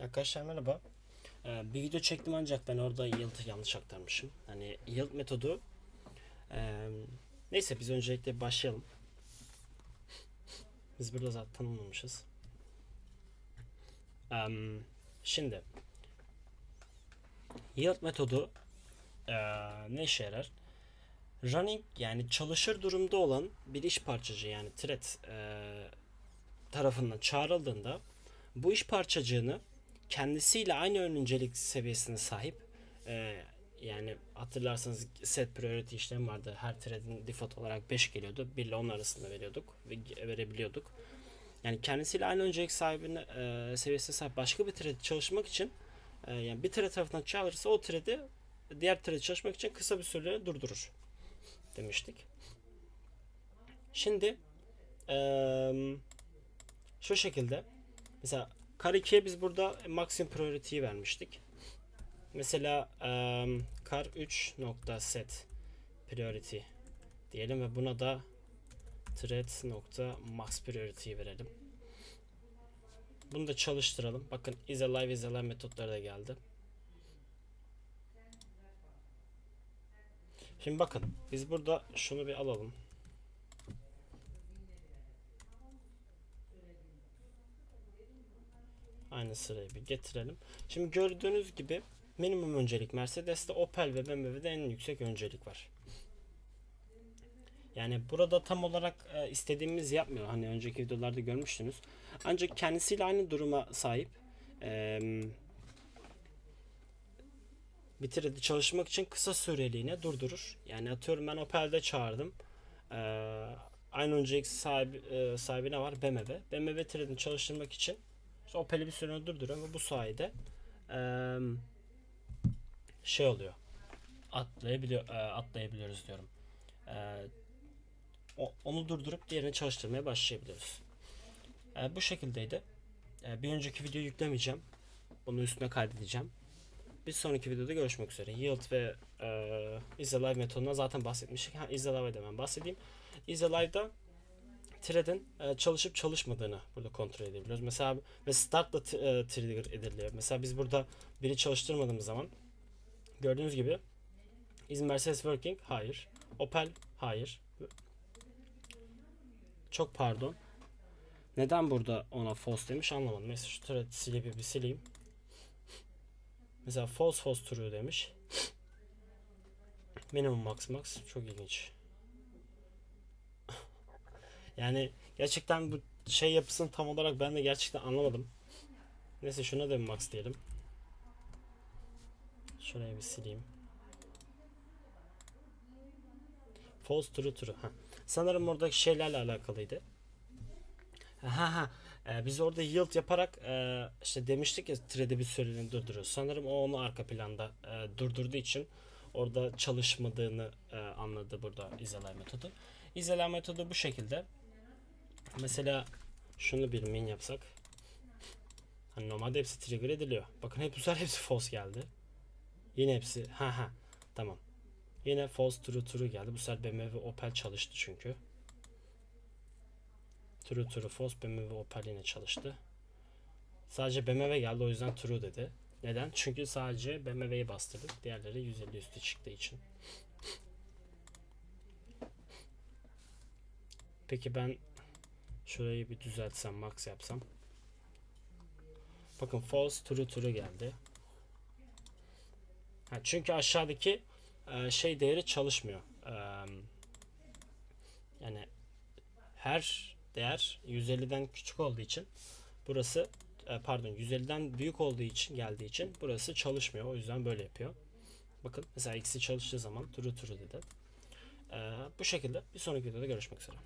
Arkadaşlar merhaba. Ee, bir video çektim ancak ben orada yield yanlış aktarmışım. Hani yield metodu ee, neyse biz öncelikle başlayalım. Biz burada zaten tanımlamışız. Şimdi yield metodu ee, ne işe yarar? Running yani çalışır durumda olan bir iş parçacığı yani thread tarafından çağrıldığında bu iş parçacığını kendisiyle aynı öncelik seviyesine sahip e, yani hatırlarsanız set priority işlem vardı. Her thread'in default olarak 5 geliyordu. 1 ile 10 arasında veriyorduk ve verebiliyorduk. Yani kendisiyle aynı öncelik sahibine e, seviyesine sahip başka bir thread çalışmak için e, yani bir thread tarafından çağırırsa o thread'i diğer thread çalışmak için kısa bir süre durdurur demiştik. Şimdi eee şu şekilde mesela kar 2'ye biz burada maksimum priority'yi vermiştik. Mesela em, kar 3 nokta set priority diyelim ve buna da thread nokta max priority verelim. Bunu da çalıştıralım. Bakın is alive is alive metotları da geldi. Şimdi bakın biz burada şunu bir alalım. Aynı sırayı bir getirelim. Şimdi gördüğünüz gibi minimum öncelik Mercedes'te Opel ve BMW'de en yüksek öncelik var. Yani burada tam olarak e, istediğimiz yapmıyor. Hani önceki videolarda görmüştünüz. Ancak kendisiyle aynı duruma sahip. E, bir thread'i çalışmak için kısa süreliğine durdurur. Yani atıyorum ben Opel'de çağırdım. E, aynı öncelik sahibi, e, sahibine var BMW. BMW thread'ini çalıştırmak için işte Opel'i bir süre durduruyor ve bu sayede eee, şey oluyor. Atlayabiliyor, e, atlayabiliyoruz diyorum. Eee, o- onu durdurup diğerini çalıştırmaya başlayabiliyoruz. E, bu şekildeydi. E, bir önceki videoyu yüklemeyeceğim. Bunu üstüne kaydedeceğim. Bir sonraki videoda görüşmek üzere. Yield ve e, isAlive metodundan zaten bahsetmiştik. Ha, isAlive'den ben bahsedeyim. isAlive'da thread'in e, çalışıp çalışmadığını burada kontrol edebiliyoruz. Mesela ve startla e, trigger ediliyor. Mesela biz burada biri çalıştırmadığımız zaman gördüğünüz gibi is Mercedes working? Hayır. Opel? Hayır. Çok pardon. Neden burada ona false demiş anlamadım. Mesela şu thread silip bir sileyim. Mesela false false true demiş. Minimum max max çok ilginç. Yani gerçekten bu şey yapısını tam olarak ben de gerçekten anlamadım. Neyse şuna da bir max diyelim. Şuraya bir sileyim. False true true. Ha. Sanırım oradaki şeylerle alakalıydı. Ha ha. Ee, biz orada yield yaparak e, işte demiştik ya thread'i bir süreliğine durduruyoruz. Sanırım o onu arka planda e, durdurduğu için orada çalışmadığını e, anladı burada izelay metodu. İzelay metodu bu şekilde. Mesela şunu bir min yapsak. Hani normalde hepsi trigger ediliyor. Bakın hep bu sefer hepsi false geldi. Yine hepsi ha ha tamam. Yine false true true geldi. Bu sefer BMW Opel çalıştı çünkü. True true false BMW Opel yine çalıştı. Sadece BMW geldi o yüzden true dedi. Neden? Çünkü sadece BMW'yi bastırdık. Diğerleri 150 üstü çıktığı için. Peki ben şurayı bir düzeltsem, max yapsam. Bakın false true true geldi. Ha, çünkü aşağıdaki e, şey değeri çalışmıyor. E, yani her değer 150'den küçük olduğu için burası e, pardon 150'den büyük olduğu için geldiği için burası çalışmıyor. O yüzden böyle yapıyor. Bakın mesela x'i çalıştığı zaman true true dedi. E, bu şekilde bir sonraki videoda görüşmek üzere.